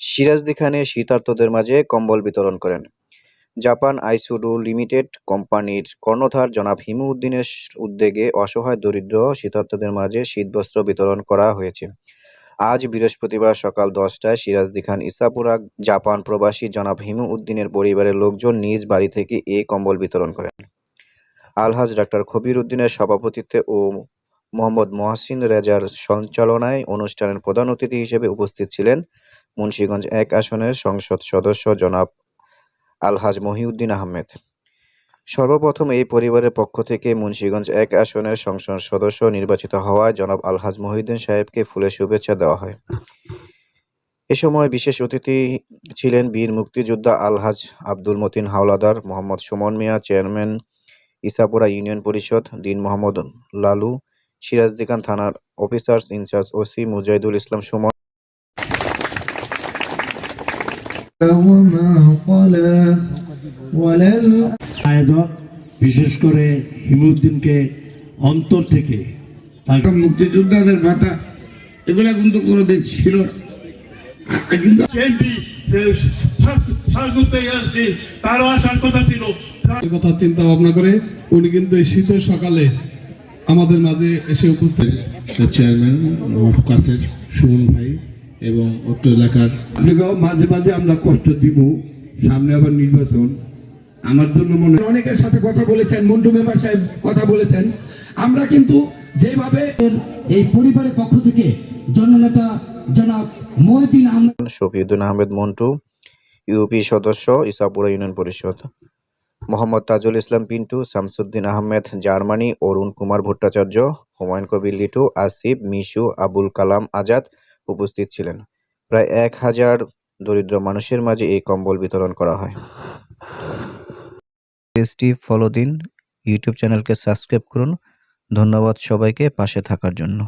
সিরাজদি খানে শীতার্তদের মাঝে কম্বল বিতরণ করেন। জাপান আইসুডু লিমিটেড কোম্পানির কর্ণধার জনাব হিমু উদ্দিনের উদ্যোগে অসহায় দরিদ্র শীতার্তদের মাঝে শীতবস্ত্র বিতরণ করা হয়েছে। আজ বৃহস্পতিবার সকাল দশটায় সিরাজদি খান ইসাপুরা, জাপান প্রবাসী জনাব হিমু উদ্দিনের পরিবারের লোকজন নিজ বাড়ি থেকে এ কম্বল বিতরণ করেন। আলহাজ ডাক্তার খবির উদ্দিনের সভাপতিত্বে ও মোহাম্মদ মহসিন রেজার সঞ্চালনায় অনুষ্ঠানের প্রধান অতিথি হিসেবে উপস্থিত ছিলেন মুন্সিগঞ্জ এক আসনের সংসদ সদস্য জনাব আলহাজ মহিউদ্দিন আহমেদ। সর্বপ্রথম এই পরিবারের পক্ষ থেকে মুন্সিগঞ্জ এক আসনের সংসদ সদস্য নির্বাচিত হওয়ায় জনাব আলহাজ মহিউদ্দিন সাহেবকে ফুলের শুভেচ্ছা দেওয়া হয়। এ সময় বিশেষ অতিথি ছিলেন বীর মুক্তিযোদ্ধা আলহাজ আব্দুল মতিন হাওলাদার, মোহাম্মদ সুমন মিয়া, চেয়ারম্যান ইসাপুরা ইউনিয়ন পরিষদ দিন মোহাম্মদ লালু সিরাজদিকান থানার officers in charge OC Mujahidul Islam Suman আয়োজক বিশেষ করে হিমুদ্দিনকে অন্তর থেকে মুক্তিযোদ্ধাদের ভাতা এগুলা কিন্তু কোনোদিন ছিল কিন্তু বিএনপি শ্বাস করতে গেছে তারও আসার কথা ছিল। কথা চিন্তা ভাবনা করে উনি কিন্তু এই শীতের সকালে আমাদের মাঝে এসে উপস্থিত চেয়ারম্যান সুমন ভাই এবং অত্র এলাকার আপনাকেও মাঝে মাঝে আমরা কষ্ট দিব সামনে আবার নির্বাচন। আমার জন্য মনে হয় অনেকের সাথে কথা বলেছেন মন্টু মেম্বার সাহেব কথা বলেছেন। আমরা কিন্তু যেভাবে এই পরিবারের পক্ষ থেকে জননেতা জনাব মহিউদ্দিন আহমেদ শফিউদ্দিন আহমেদ মন্টু ইউপি সদস্য ইসাপুরা ইউনিয়ন পরিষদ। মোহাম্মদ তাজুল ইসলাম পিন্টু শামসুদ্দিন আহমেদ জার্মানি অরুণ কুমার ভট্টাচার্য হুমায়ুন কবির লিটু আসিফ মিশু আবুল কালাম আজাদ উপস্থিত ছিলেন। প্রায় এক হাজার দরিদ্র মানুষের মাঝে এই কম্বল বিতরণ করা হয়। পেজটি ফলো দিন, ইউটিউব চ্যানেলকে সাবস্ক্রাইব করুন। ধন্যবাদ সবাইকে পাশে থাকার জন্য।